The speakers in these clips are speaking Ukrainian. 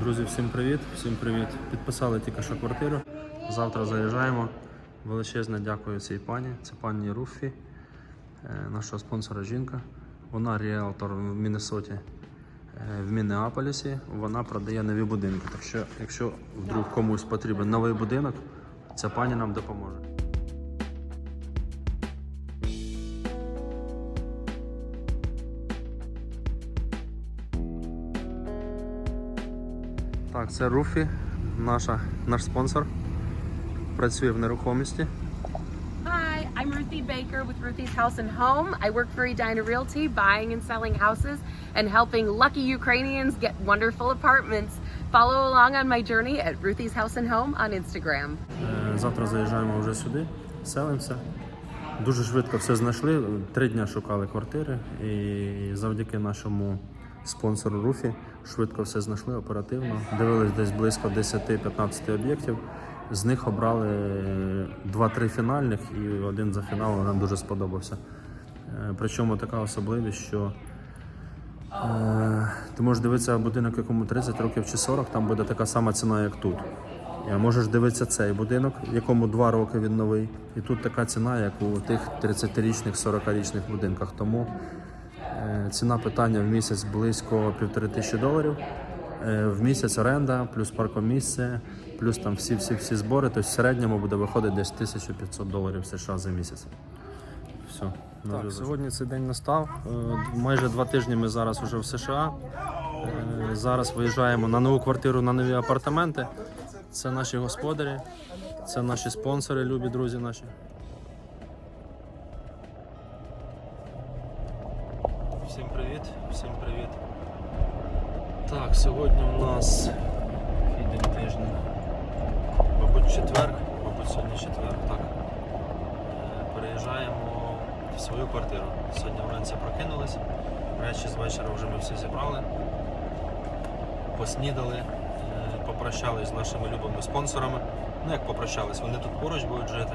Друзі, всім привіт! Всім привіт! Підписали тільки що квартиру. Завтра заїжджаємо. Величезне дякую цій пані. Це пані Руфі, е, нашого спонсора жінка. Вона ріелтор в Міннесоті, е, в Міннеаполісі. Вона продає нові будинки. Так що, якщо вдруг комусь потрібен новий будинок, ця пані нам допоможе. Так, це Руфі, наша, наш спонсор. Працює в нерухомості. Hi, I'm Ruthie Baker with Ruthie's House and Home. I work for Edina Realty, buying and selling houses and helping lucky Ukrainians get wonderful apartments. Follow along on my journey at Ruthie's House and Home on Instagram. Е, Завтра заїжджаємо вже сюди, селимося. Дуже швидко все знайшли. Три дні шукали квартири, і завдяки нашому спонсору Руфі швидко все знайшли оперативно. Дивились десь близько 10-15 об'єктів. З них обрали 2-3 фінальних і один за фінал нам дуже сподобався. Е, Причому така особливість, що Е, Ти можеш дивитися будинок, якому 30 років чи 40, там буде така сама ціна, як тут. Е, Можеш дивитися цей будинок, якому 2 роки він новий, і тут така ціна, як у тих 30-річних, 40-річних будинках. Тому е, ціна питання в місяць близько півтори тисячі доларів. Е, В місяць оренда, плюс паркомісце, плюс там всі всі всі збори. Тобто в середньому буде виходити десь 1500 доларів США за місяць. Все. Так, сьогодні цей день настав. Е, Майже два тижні ми зараз вже в США. Е, Зараз виїжджаємо на нову квартиру, на нові апартаменти. Це наші господарі, це наші спонсори, любі друзі наші. Так, сьогодні у нас який день тижня. Мабуть, четвер, мабуть, сьогодні четвер, так. Е, Переїжджаємо в свою квартиру. Сьогодні вранці прокинулись. Речі з вечора вже ми всі зібрали. Поснідали, е, попрощались з нашими любими спонсорами. Ну як попрощались, вони тут поруч будуть жити.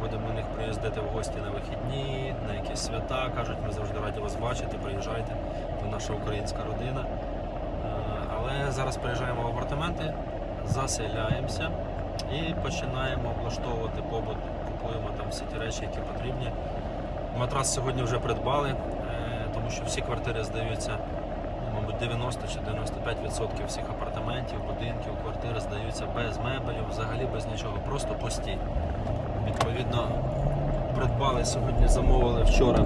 Будемо до них приїздити в гості на вихідні, на якісь свята. Кажуть, ми завжди раді вас бачити, приїжджайте. Ви наша українська родина. Зараз приїжджаємо в апартаменти, заселяємося і починаємо облаштовувати побут. Купуємо там всі ті речі, які потрібні. Матрас сьогодні вже придбали, е, тому що всі квартири здаються, ну, мабуть, 90 чи 95% всіх апартаментів, будинків, квартир здаються без мебелів, взагалі без нічого, просто пусті. Відповідно, придбали сьогодні, замовили вчора,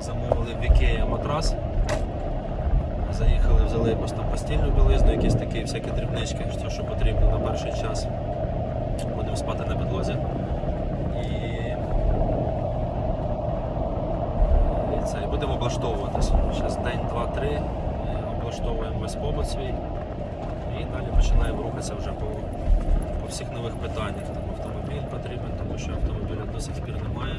замовили в Ikea матрас. Заїхали, взяли там постільну білизну, якісь такі всякі дрібнички, що, що потрібно на перший час. Будемо спати на підлозі. І, і це, будемо облаштовуватися. Зараз день, два, три. е, Облаштовуємо весь побут свій. І далі починаємо рухатися вже по, по всіх нових питаннях. Там автомобіль потрібен, тому що автомобіля до сих пір немає.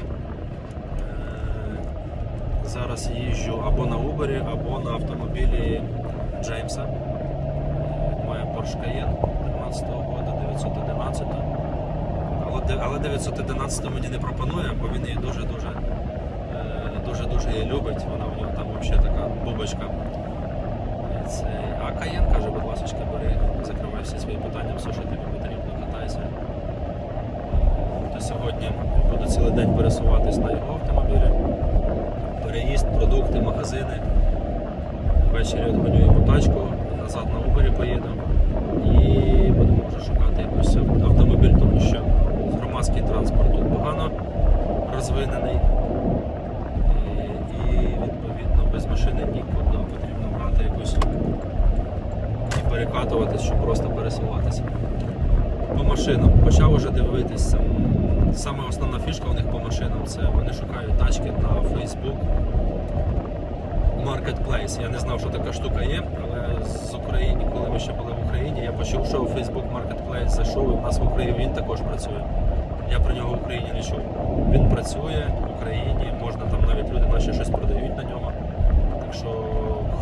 Е, Зараз їжджу або на Uber, або на автомобілі Джеймса. Має Porsche Cayenne 13 року, 911. Але, але 911 мені не пропонує, бо він її дуже-дуже е, дуже-дуже її любить. Вона в нього там взагалі така бубочка. Це... А Cayenne каже, будь ласка, бери, закривай всі свої питання, все, що тобі потрібно, катайся. То сьогодні буду цілий день пересуватись на його автомобілі переїзд, продукти, магазини. Ввечері відгоню йому тачку, назад на Uber поїду і будемо вже шукати якийсь автомобіль, тому що громадський транспорт тут погано розвинений. І, відповідно без машини нікуди потрібно брати якусь перекатуватись, щоб просто пересуватися. По машинам почав уже дивитись. Саме основна фішка у них по машинам це вони шукають тачки на Facebook Marketplace. Я не знав, що така штука є, але з України, коли ми ще були в Україні, я почув, що Facebook Marketplace зайшов і в нас в Україні він також працює. Я про нього в Україні не чув. Він працює в Україні, можна там навіть люди наші щось продають на ньому. Так що,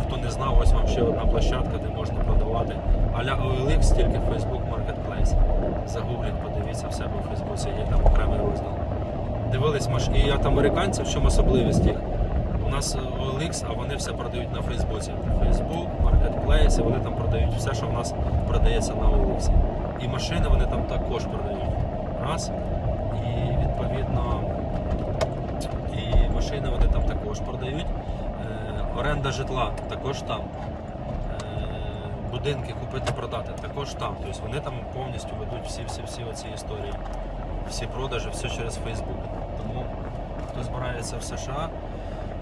хто не знав, ось вам ще одна площадка, де можна продавати. Аля OLX, тільки Facebook Marketplace. Загугліть, подивіться в себе у Фейсбуці, є там окремий розділ. Дивились маш... і от американців, в чому особливість їх. У нас е, OLX, а вони все продають на Фейсбуці. Фейсбук, маркетплейси, вони там продають все, що в нас продається на OLX. І машини вони там також продають. Раз. І відповідно і машини вони там також продають. Е, оренда житла також там. Будинки купити, продати також там. Тобто вони там повністю ведуть всі всі всі оці історії, всі продажі, все через Facebook. Тому хто збирається в США,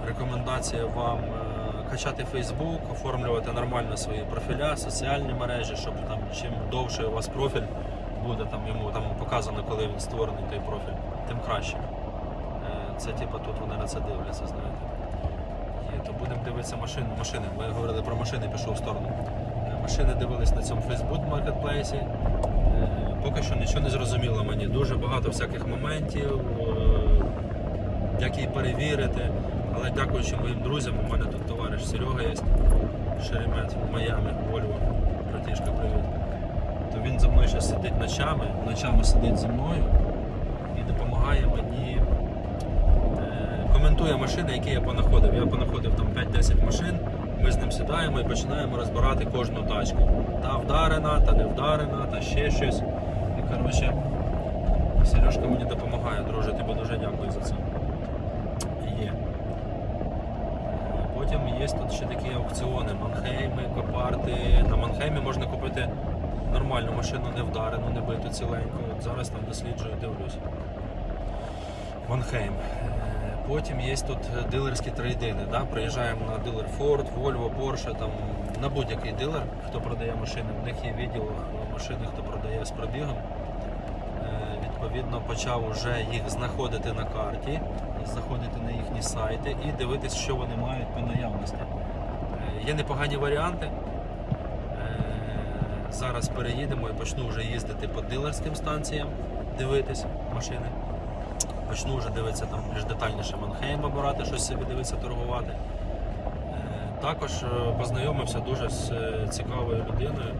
рекомендація вам е, качати Facebook, оформлювати нормально свої профіля, соціальні мережі, щоб там чим довше у вас профіль буде, там йому там показано, коли він створений той профіль, тим краще. Е, Це типу тут вони на це дивляться, знаєте. То будемо дивитися машини. Машини. Ми говорили про машини, пішов в сторону. Машини дивились на цьому Facebook маркетплейсі. Поки що нічого не зрозуміло мені. Дуже багато всяких моментів, е, як її перевірити. Але дякуючи моїм друзям, у мене тут товариш Серега є, Шеремет в Майамі, Вольво, братішка, привіт. То він за мною ще сидить ночами, ночами сидить зі мною і допомагає мені е, коментує машини, які я понаходив. Я понаходив там 5-10 машин. Сідаємо і починаємо розбирати кожну тачку. Та вдарена, та не вдарена, та ще щось. І коротше, Сережка мені допомагає, друже, тобі дуже дякую за це. Є. Потім є тут ще такі аукціони, Манхейми, Копарти. На Манхеймі можна купити нормальну машину, не вдарену, не биту ціленьку. От зараз там досліджую, дивлюсь. Манхейм. Е, Потім є тут дилерські трейдини. Да? Приїжджаємо на дилер Ford, Volvo, Porsche, там, на будь-який дилер, хто продає машини. В них є відділ машини, хто продає з пробігом. Е, Відповідно, почав вже їх знаходити на карті, заходити на їхні сайти і дивитися, що вони мають по наявності. Е, Є непогані варіанти. Е, Зараз переїдемо і почну вже їздити по дилерським станціям, дивитись машини. Почну вже дивитися там більш детальніше Манхейм обирати, щось собі дивитися, торгувати. Е, Також е, познайомився дуже з е, цікавою людиною.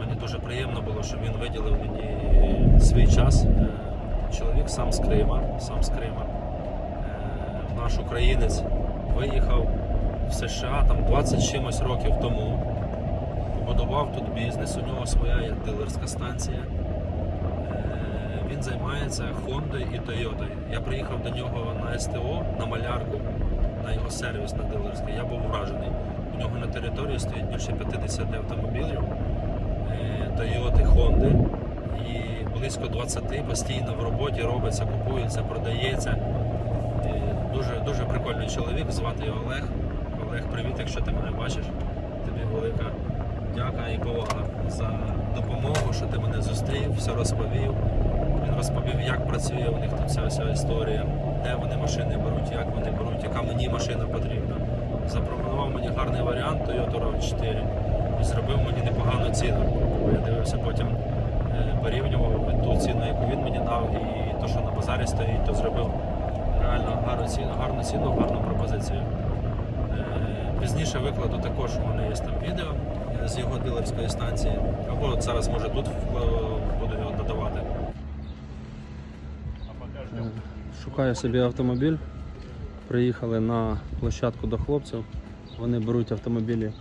Мені дуже приємно було, що він виділив мені свій час. Чоловік сам з Крима, сам з Крима. Наш українець виїхав в США там 20 чимось років тому. Побудував тут бізнес, у нього своя дилерська станція. Е, Він займається Honda і Toyota. Я приїхав до нього на СТО, на малярку, на його сервіс на дилерський. Я був вражений. У нього на території стоїть більше 50 автомобілів. Е, Toyota, Honda і близько 20 постійно в роботі робиться, купується, продається. Е, Дуже, дуже прикольний чоловік, звати його Олег. Олег, привіт, якщо ти мене бачиш. Тобі велика дяка і повага за допомогу, що ти мене зустрів, все розповів. Розповів, як працює у них тут вся, вся історія, де вони машини беруть, як вони беруть, яка мені машина потрібна. Запропонував мені гарний варіант Toyota RAV4 і зробив мені непогану ціну. Я дивився потім, е, порівнював ту ціну, яку він мені дав, і то, що на базарі стоїть, то зробив реально гарну ціну, гарну ціну, гарну пропозицію. Е, Пізніше викладу також у мене є там відео е, з його дилерської станції. Або от зараз може тут буду його додавати. Шукаю собі автомобіль. Приїхали на площадку до хлопців. Вони беруть автомобілі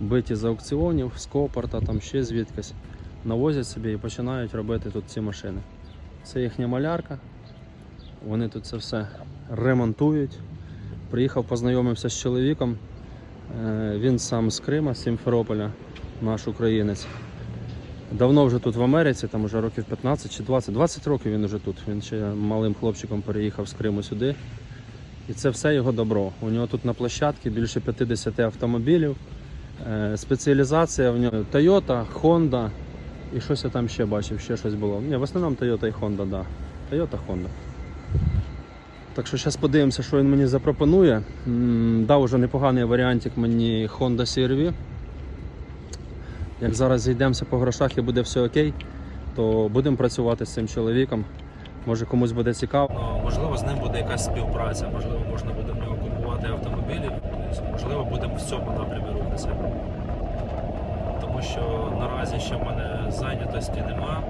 биті з аукціонів, з Копорта, там ще звідкись. Навозять собі і починають робити тут ці машини. Це їхня малярка. Вони тут це все ремонтують. Приїхав, познайомився з чоловіком. Е, Він сам з Крима, з Сімферополя, наш українець. Давно вже тут в Америці, там вже років 15 чи 20. 20 років він вже тут. Він ще малим хлопчиком переїхав з Криму сюди. І це все його добро. У нього тут на площадці більше 50 автомобілів. Е, Спеціалізація в нього Toyota, Honda і щось я там ще бачив, ще щось було. Ні, в основному Toyota і Honda, да. Toyota, Honda. Так що зараз подивимося, що він мені запропонує. Дав уже непоганий варіантик мені Honda CR-V. Як зараз зійдемося по грошах і буде все окей, то будемо працювати з цим чоловіком. Може комусь буде цікаво. Ну, можливо, з ним буде якась співпраця, можливо, можна буде в нього купувати автомобілі, тобто, можливо, будемо в цьому напрямі рухатися. Тому що наразі ще в мене зайнятості нема,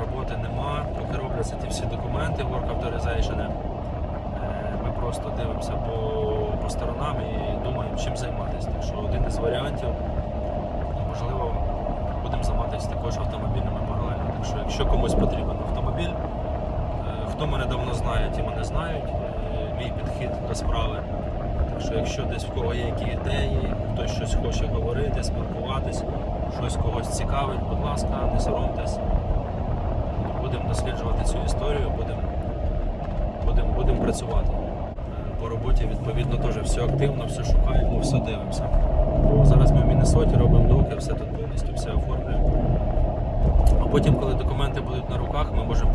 роботи нема, поки робляться ті всі документи, work authorization. Е, Ми просто дивимося по, по сторонам і думаємо, чим займатися. Так що один із варіантів, можливо, будемо займатися також автомобільними паралельно. Так що, якщо комусь потрібен автомобіль, е, хто мене давно знає, ті мене знають, е, мій підхід до справи. Так що, якщо десь в кого є які ідеї, хтось щось хоче говорити, спілкуватись, щось когось цікавить, будь ласка, не соромтесь. Будемо досліджувати цю історію, будемо будем, будем працювати. Е, По роботі, відповідно, теж все активно, все шукаємо, все дивимося. Зараз ми в Міннесоті робимо доки, все тут повністю все оформлюємо. А потім, коли документи будуть на руках, ми можемо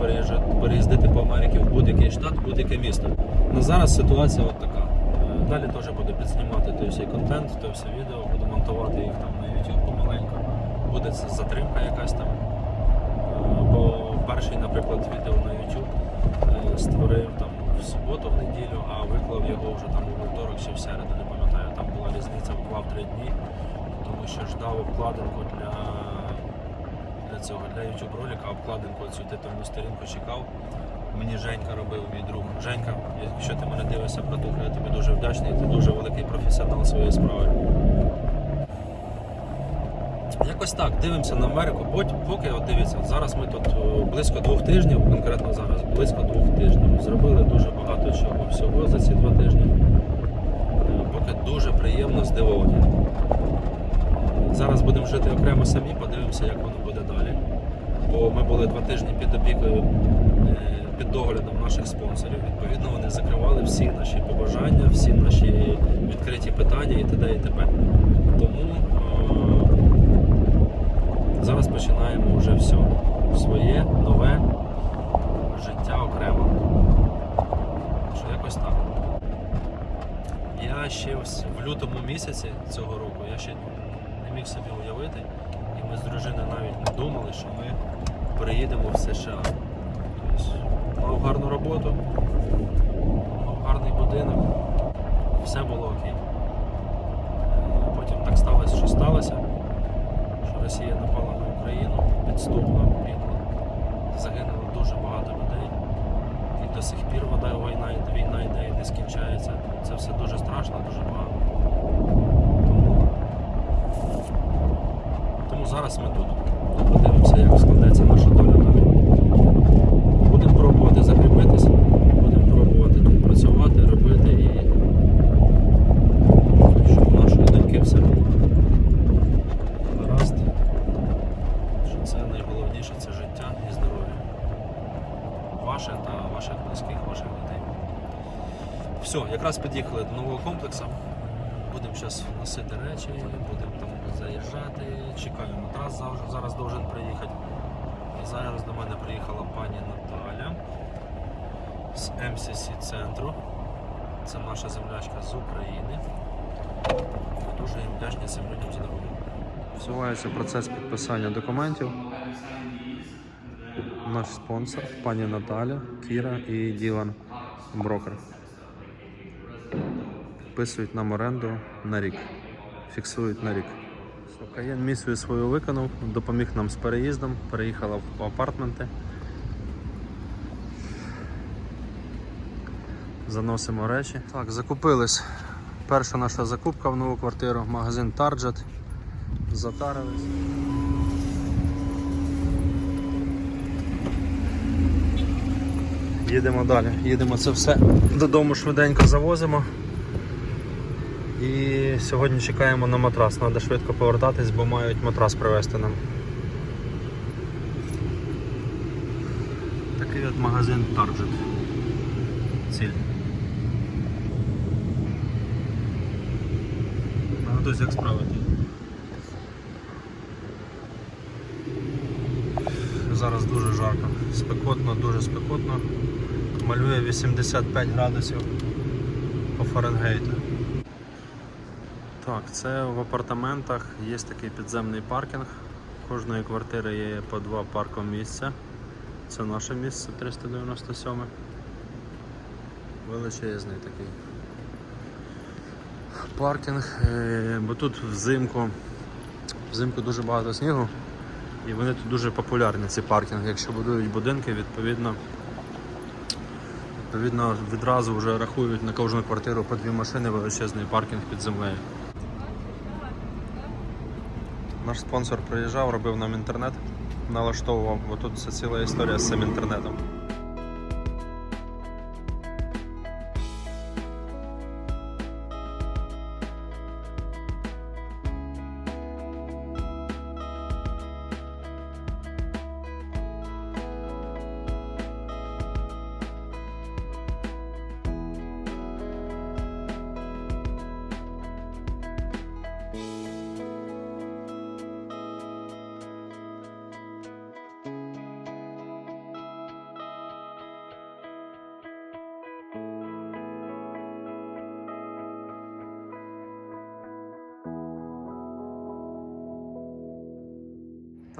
переїздити по Америці в будь-який штат, в будь-яке місто. На зараз ситуація от така. Е, Далі теж буду підзнімати той всій контент, той все відео, буду монтувати їх там на YouTube помаленьку. Буде затримка якась там. Е, Бо перший, наприклад, відео на YouTube е, створив там в суботу, в неділю, а виклав його вже там у вівторок чи в середу, Різниця в 2-3 дні, тому що ждав обкладинку для, для цього, для YouTube ролика, обкладинку цю титульну сторінку чекав. Мені Женька робив мій друг. Женька, якщо ти мене дивишся, братуха, я тобі дуже вдячний, ти дуже великий професіонал своєї справи. Якось так, дивимося на Америку. Поки от дивіться, зараз ми тут е, близько двох тижнів, конкретно зараз, близько двох тижнів. Зробили дуже багато чого всього за ці два тижні. Поки дуже приємно здивовані. Зараз будемо жити окремо самі, подивимося, як воно буде далі. Бо ми були два тижні під опікою, е, під доглядом наших спонсорів. Відповідно, вони закривали всі наші побажання, всі наші відкриті питання і т.д. і т.п. Тому е, зараз починаємо вже все своє, нове життя окремо. Що якось так. Я ще ось в лютому місяці цього року я ще не міг собі уявити, і ми з дружиною навіть не думали, що ми переїдемо в США. Тобто, мав гарну роботу, мав гарний будинок, все було окей. Е, Потім так сталося, що сталося, що Росія напала на Україну підступно, підло. Загинуло дуже багато людей. І до сих пір вода війна, війна йде і не скінчається. Це все дуже страшно, дуже багато. Тому, тому зараз ми тут. Подивимося, як складеться наша доля далі. Будемо пробувати закріпитися, будемо пробувати тут працювати, робити і щоб у нашої доньки все було гаразд. Що це найголовніше це життя і здоров'я. Ваше та ваших близьких, ваших дітей. Все, якраз під'їхали до нового комплексу. Будемо зараз носити речі, будемо там заїжджати. Чекаю матрас завжди, зараз должен приїхати. І зараз до мене приїхала пані Наталя з МСС центру. Це наша землячка з України. Дуже їм вдячні цим людям за допомогу. Відбувається процес підписання документів. Наш спонсор, пані Наталя, Кіра і Ділан Брокер. Підписують нам оренду на рік. Фіксують на рік. Каєн місію свою виконав, допоміг нам з переїздом, переїхала в апартменти. Заносимо речі. Так, закупились. Перша наша закупка в нову квартиру, магазин Target. Затарились. Їдемо далі. Їдемо це все додому швиденько завозимо. І сьогодні чекаємо на матрас. Треба швидко повертатись, бо мають матрас привезти нам. Такий от магазин Target. Хтось як справити. Зараз дуже жарко, спекотно, дуже спекотно. Малює 85 градусів по Фаренгейту. Так, це в апартаментах є такий підземний паркінг. Кожної квартири є по два парком місця. Це наше місце 397. Величезний такий паркінг, Е, бо тут взимку, взимку дуже багато снігу. І вони тут дуже популярні, ці паркінги. Якщо будують будинки, відповідно Відповідно, відразу вже рахують на кожну квартиру по дві машини, величезний паркінг під землею. Наш спонсор приїжджав, робив нам інтернет, налаштовував, бо тут це ціла історія з цим інтернетом.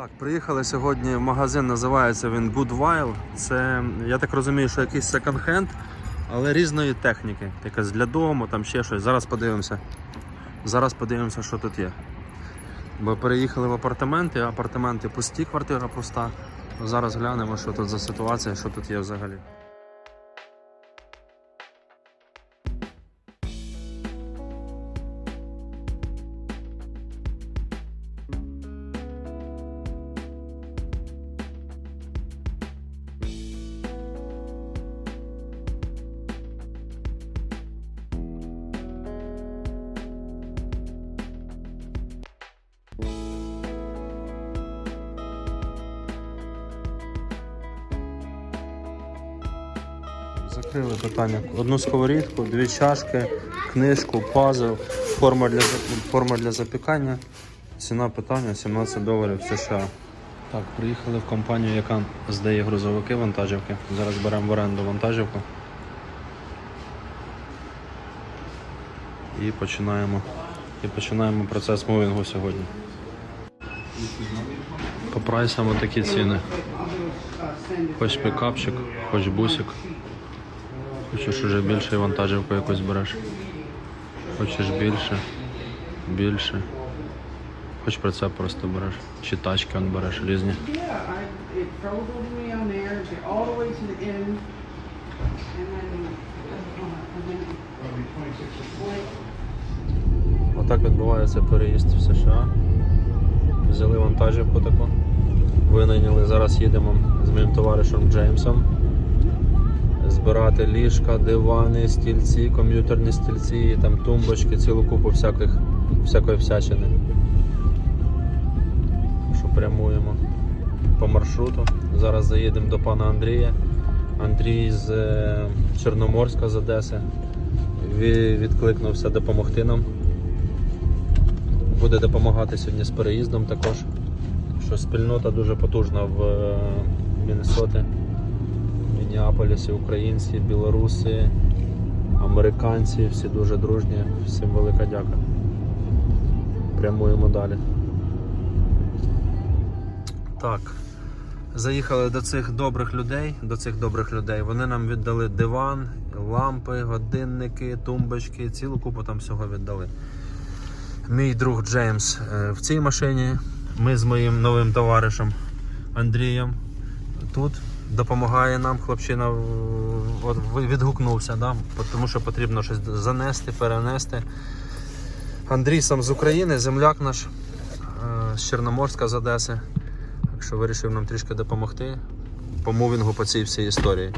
Так, приїхали сьогодні в магазин, називається він Goodwile. Це, я так розумію, що якийсь секонд-хенд, але різної техніки. Якась для дому, там ще щось. Зараз подивимося. Зараз подивимося, що тут є. Бо переїхали в апартаменти, апартаменти пусті, квартира пуста. Зараз глянемо, що тут за ситуація, що тут є взагалі. Питання. Одну сковорідку, дві чашки, книжку, пазл, форма для, форма для запікання. Ціна питання 17 доларів США. Так, приїхали в компанію, яка здає грузовики вантажівки. Зараз беремо в оренду вантажівку. І починаємо, і починаємо процес мувінгу сьогодні. По прайсам такі ціни. Хоч пікапчик, хоч бусик. Хочеш уже більше вантажівку якусь береш. Хочеш більше, більше. Хоч прицеп просто береш. Чи тачки он береш різні. Отак відбувається переїзд в США. Взяли вантажівку таку. Винайняли, зараз їдемо з моїм товаришем Джеймсом. Збирати ліжка, дивани, стільці, комп'ютерні стільці, там тумбочки, цілу купу всяких, всякої всячини. Що прямуємо по маршруту. Зараз заїдемо до пана Андрія. Андрій з е, Чорноморська з Одеси. Ві- Відкликнувся допомогти нам. Буде допомагати сьогодні з переїздом також. Що спільнота дуже потужна в е, Міннесоті, українці, білоруси, американці, всі дуже дружні. Всім велика дяка. Прямуємо далі. Так. Заїхали до цих добрих людей, до цих добрих людей. Вони нам віддали диван, лампи, годинники, тумбочки, цілу купу там всього віддали. Мій друг Джеймс е, в цій машині. Ми з моїм новим товаришем Андрієм тут допомагає нам. Хлопчина от відгукнувся, да? тому що потрібно щось занести, перенести. Андрій сам з України, земляк наш е, з Чорноморська з Одеси. Так що вирішив нам трішки допомогти по мувінгу по цій всій історії.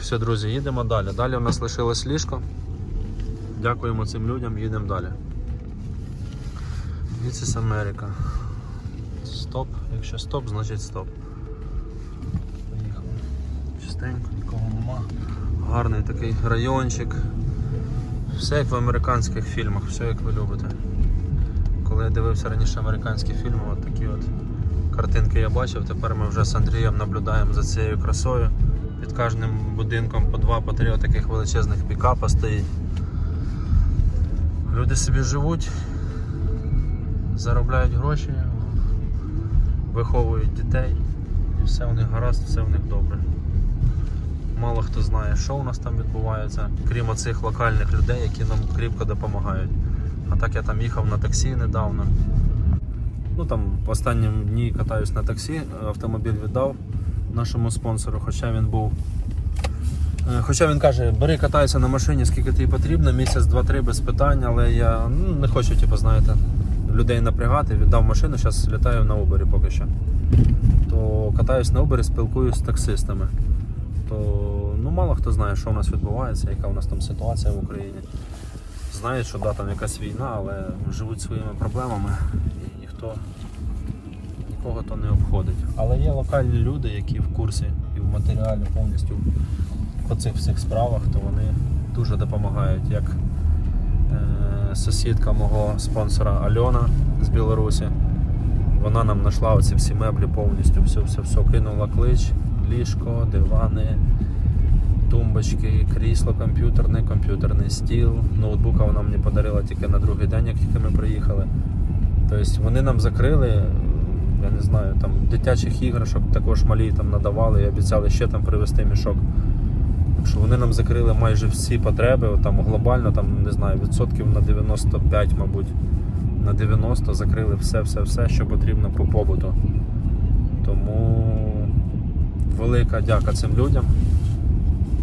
Все, друзі, їдемо далі. Далі у нас лишилось ліжко. Дякуємо цим людям, їдемо далі. This is America. Стоп. Якщо стоп, значить стоп. Чистенько, нікого нема. Гарний такий райончик. Все як в американських фільмах, все як ви любите. Коли я дивився раніше американські фільми, от такі от картинки я бачив. Тепер ми вже з Андрієм наблюдаємо за цією красою. Під кожним будинком по два, по три таких величезних пікапа стоїть. Люди собі живуть, заробляють гроші, виховують дітей, і все у них гаразд, все у них добре. Мало хто знає, що у нас там відбувається, крім оцих локальних людей, які нам кріпко допомагають. А так я там їхав на таксі недавно. Ну там останні дні катаюсь на таксі, автомобіль віддав нашому спонсору, хоча він був Е, Хоча він каже, бери катайся на машині, скільки тобі потрібно, місяць, два-три без питань, але я ну, не хочу, типу, знаєте, людей напрягати, віддав машину, зараз літаю на Uber поки що. То катаюсь на Uber, спілкуюсь з таксистами. То ну, мало хто знає, що у нас відбувається, яка у нас там ситуація в Україні. Знають, що да, там якась війна, але живуть своїми проблемами і ніхто нікого то не обходить. Але є локальні люди, які в курсі і в матеріалі повністю по цих всіх справах, то вони дуже допомагають. Як е, сусідка мого спонсора Альона з Білорусі. Вона нам знайшла оці всі меблі повністю, все, все, все кинула клич, ліжко, дивани, тумбочки, крісло комп'ютерне, комп'ютерний стіл. Ноутбука вона мені подарила тільки на другий день, як тільки ми приїхали. Тобто вони нам закрили, я не знаю, там дитячих іграшок також малі там надавали і обіцяли ще там привезти мішок. Так що вони нам закрили майже всі потреби, там глобально, там, не знаю, відсотків на 95, мабуть, на 90 закрили все-все-все, що потрібно по побуту. Тому велика дяка цим людям,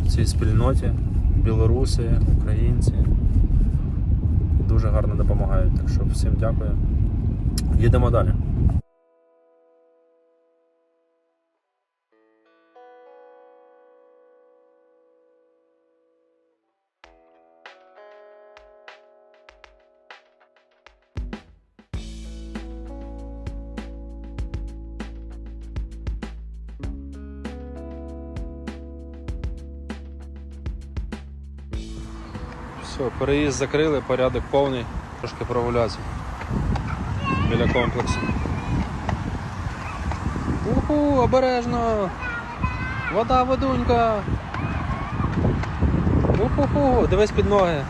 цій спільноті, білоруси, українці. Дуже гарно допомагають. Так що всім дякую. Їдемо далі. Все, переїзд закрили, порядок повний, трошки прогулятися біля комплексу. Уху, обережно! Вода, водунька! Уху, дивись під ноги.